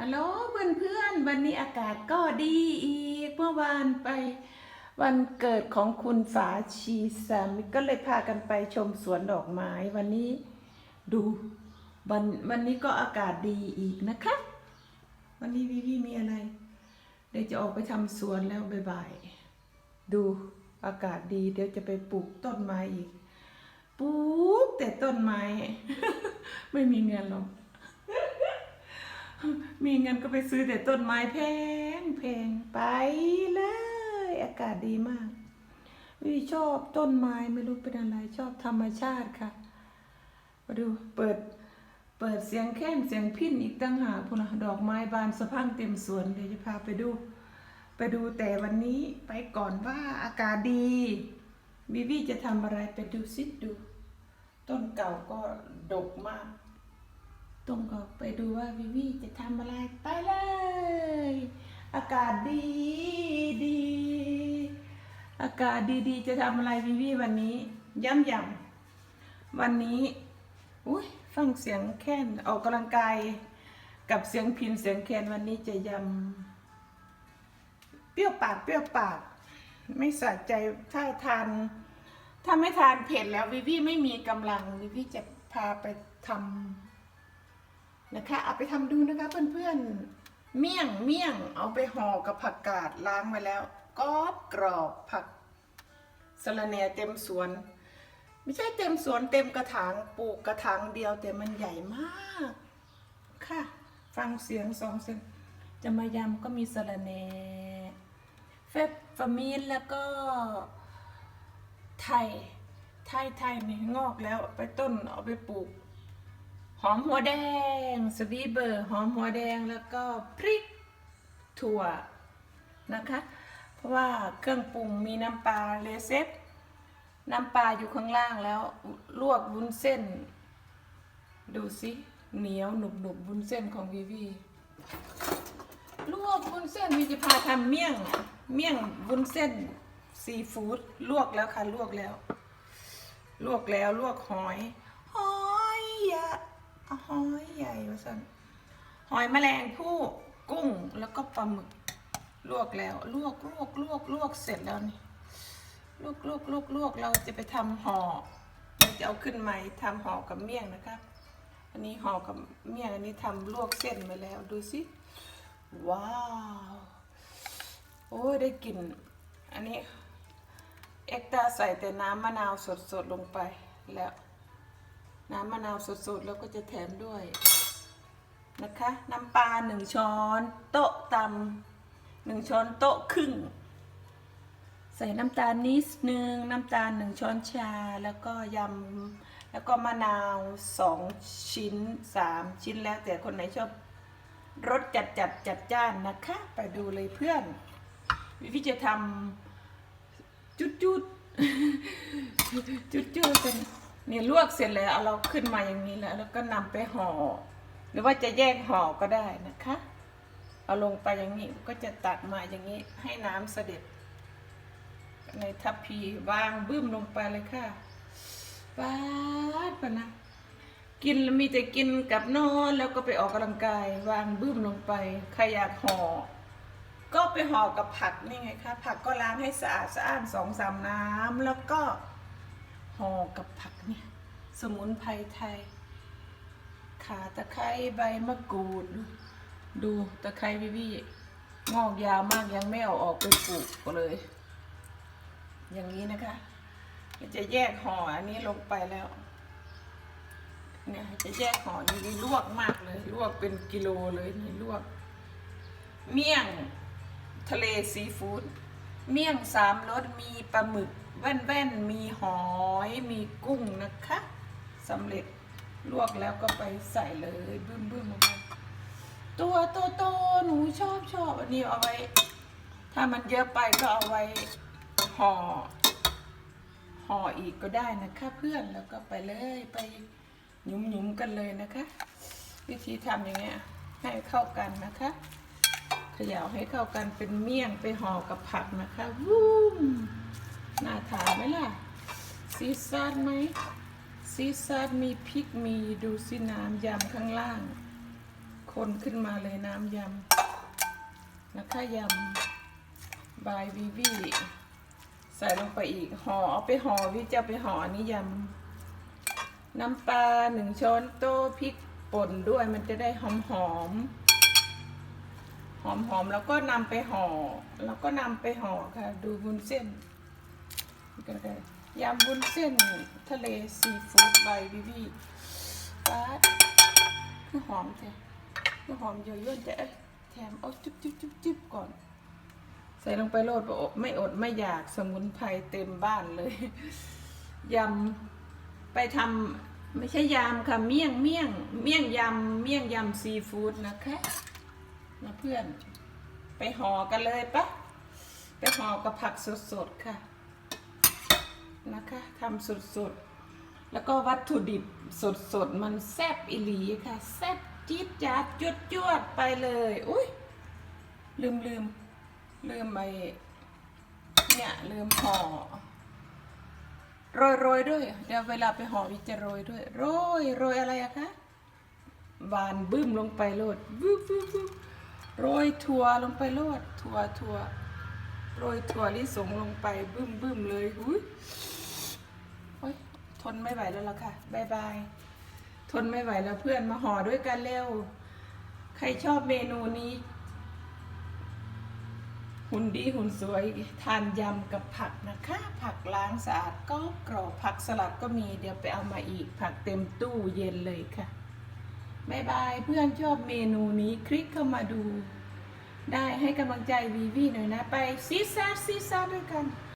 ฮัลโหลเพื่อนเพื่อนๆวันนี้อากาศก็ดีอีกเมื่อวานไปวันเกิดของคุณฝาชีสามิก็เลยพากันไปชมสวนดอกไม้วันนี้ดูวันวันนี้ก็อากาศดีอีกนะคะ วันนี้วิวีมีอะไร เดี๋ยวจะออกไปทำสวนแล้วบ่ายๆดูอากาศดี เดี๋ยวจะไปปลูกต้นไม้อีกปลูกแต่ต้นไม้ ไม่มีเงินหรอก มีเงินก็ไปซื้อแต่ต้นไม้แพงแพงไปเลย อากาศดีมากวิชอบต้นไม้ไม่รู้เป็นอะไรชอบธรรมชาติค่ะมาดูเปิดเปิดเสียงแค้นเสียงพินอีกตั้งหากพนนะดอกไม้บานสะพังเต็มสวนเดี๋ยวจะพาไปดู ไปดูแต่วันนี้ไปก่อนว่าอากาศดีวิวีจะทำอะไรไปดูซิดู ต้นเก่าก็ดกมาก ต้องก็ไปดูว่าวิวีจะทำอะไรไปเลย อากาศดีดี อากาศดีๆ จะทำอะไรวิวีวันนี้ย้ำยำวันนี้อุ้ยฟังเสียงแค้นออกกำลังกายกับเสียงพินเสียงแคนวันนี้จะยำเปรี้ยวปากเปรี้ยวปาก ไม่สะใจถ้าทาน ถ้าไม่ทานเผ็ดแล้ววิวีไม่มีกำลังวิวีจะพาไปทำ นะคะเอาไปทำดูนะคะเพื่อนๆ เมี่ยงเมี่ยงเอาไปห่อกับผักกาดล้างไว้แล้วกรอบกรอบผักสะระแหน่เต็มสวน ไม่ใช่เต็มสวนเต็มกระถางปลูกกระถางเดียวแต่มันใหญ่มากค่ะ ฟังเสียงสองเสียงจะมายำก็มีสะระแหน่เฟบฟามีนแล้วก็ไทยไทยไทยนี่งอกแล้วไปต้นเอาไปปลูก หอมหัวแดงสวีเบอร์หอมหัวแดงแล้วก็พริกถั่วนะคะ เพราะว่าเครื่องปรุงมีน้ำปลาเลเซฟน้ำปลาอยู่ข้างล่างแล้วลวกวุ้นเส้น ดูสิเหนียวหนุบหนุบวุ้นเส้นของวีวีลวกวุ้นเส้นวีจะพาทำเมี่ยงเมี่ยงวุ้นเส้นซีฟู้ดลวกแล้วค่ะลวกแล้ว ลวกแล้วลวกหอย หอยยะ หอยใหญ่วะสันหอยแมลงผู้กุ้งแล้วก็ปลาหมึก ลวกแล้ว ลวกลวกลวกลวกเสร็จแล้วนี่ลวกลวกลวกลวกเราจะไปทำห่อเราจะเอาขึ้นใหม่ทำห่อกับเมี่ยงนะครับอันนี้ห่อกับเมี่ยงอันนี้ทำลวกเส้นไปแล้วดูสิว้าวโอ้ยได้กลิ่นอันนี้เอ็กตาใส่แต่น้ำมะนาวสดๆลงไปแล้ว น้ำมะนาวสดๆ แล้วก็จะแถมด้วยนะคะ น้ำปลาหนึ่งช้อน โต๊ะตำหนึ่งช้อนโต๊ะครึ่ง ใส่น้ำตาลนิดนึง น้ำตาลหนึ่งช้อนชา แล้วก็ยำ แล้วก็มะนาวสองชิ้นสามชิ้นแล้วแต่คนไหนชอบรสจัดจัดจัดจ้านนะคะ ไปดูเลยเพื่อนวิธีจะทำจุดจุดจุดจุดเป็น เนี่ยลวกเสร็จแล้วเอาเราขึ้นมาอย่างนี้แล้ว แล้วก็นำไปห่อ หรือว่าจะแยกห่อก็ได้นะคะ เอาลงไปอย่างนี้ก็จะตักมาอย่างนี้ให้น้ำเสด็จ ในทัพพีวางบึ้มลงไปเลยค่ะป้าดปะนะกินมีแต่กินกับนอนแล้วก็ไปออกกำลังกาย วางบึ้มลงไปใครอยากห่อก็ไปห่อกับผักนี่ไงคะผักก็ล้างให้สะอาดสะอ้านสองสามน้ำแล้วก็ ห่อกับผักเนี่ยสมุนไพรไทย ขาตะไคร้ใบมะกรูด ดูตะไคร้วิวีงอกยาวมากยังไม่เอาออกไปปลูกเลย อย่างนี้นะคะจะแยกห่ออันนี้ลงไปแล้ว เนี่ยจะแยกห่อยนี้ลวกมากเลย ลวกเป็นกิโลเลยนี่ลวก เมี่ยง ทะเลซีฟู้ด เมี่ยงสามรสมีปลาหมึกแว่นๆมีหอยมีกุ้งนะคะสำเร็จลวกแล้วก็ไปใส่เลยบึ้มบึ้มๆลงไปตัวโตๆหนูชอบชอบอันนี้เอาไว้ ถ้ามันเยอะไปก็เอาไว้ห่อห่ออีกก็ได้นะคะเพื่อนแล้วก็ไปเลยไปหยุมหยุมๆกันเลยนะคะ วิธีทำอย่างเงี้ยให้เข้ากันนะคะ ขย่าให้เข้ากันเป็นเมี่ยงไปห่อกับผักนะคะวูมน่าทานไหมล่ะ ซีซัดไหมซีซัดมีพริกมีดูสิน้ำยำข้างล่าง คนขึ้นมาเลยน้ำยำนะคะยำบายวีวีใส่ลงไปอีกห่อเอาไปห่อวิจะเอาไปห่ออันนี้ยำน้ำปลาหนึ่งช้อนโต๊ะพริกป่นด้วยมันจะได้หอมหอม อมหอมแล้วก็นำไปห่อ แล้วก็นำไปห่อค่ะ ดูบุญเส้นก็ได้ยำวุ้นเส้นทะเลซีฟู้ดใบวิวีปาดคือหอมแท้คือหอมเยอะๆแต่เอ้ยแถมเอาจุ๊บจุ๊บจุ๊บจุ๊บก่อน ใส่ลงไปโลดบ่อดไม่อดไม่อยากสมุนไพรเต็มบ้านเลยยำไปทำไม่ใช่ยำค่ะเมี่ยงเมี่ยงเมี่ยงยำเมี่ยงยำซีฟู้ดนะคะ นะเพื่อน ไปห่อกันเลยปะไปห่อกับผักสดๆค่ะ นะคะทำสดๆ แล้วก็วัตถุดิบสดๆ มันแซ่บอิหลีค่ะ แซ่บจี๊ดจ๊าดจวดจวดไปเลย อุ้ยลืมลืมลืมไปเนี่ยลืมห่อโรยโรยด้วย เดี๋ยวเวลาไปห่อวิจะโรยด้วย โรยโรยอะไรอะคะบานบึ้มลงไปโลดบึ้มบึ้มบึ้ม โรยถั่วลงไปโลดถั่วถั่วโรยถั่วลิสงลงไปบึ้มบึ้มเลยอุ้ยโอ๊ยทนไม่ไหวแล้วล่ะค่ะบายบายทนไม่ไหวแล้วเพื่อนมาห่อด้วยกันเร็ว ใครชอบเมนูนี้ หุ่นดีหุ่นสวยทานยำกับผักนะคะ ผักล้างสะอาดก็กรอบผักสลัดก็มีเดี๋ยวไปเอามาอีก ผักเต็มตู้เย็นเลยค่ะ บายบายเพื่อนชอบเมนูนี้คลิกเข้ามาดู ได้ให้กำลังใจวีวีหน่อยนะ ไปซีซ่าซีซ่าด้วยกัน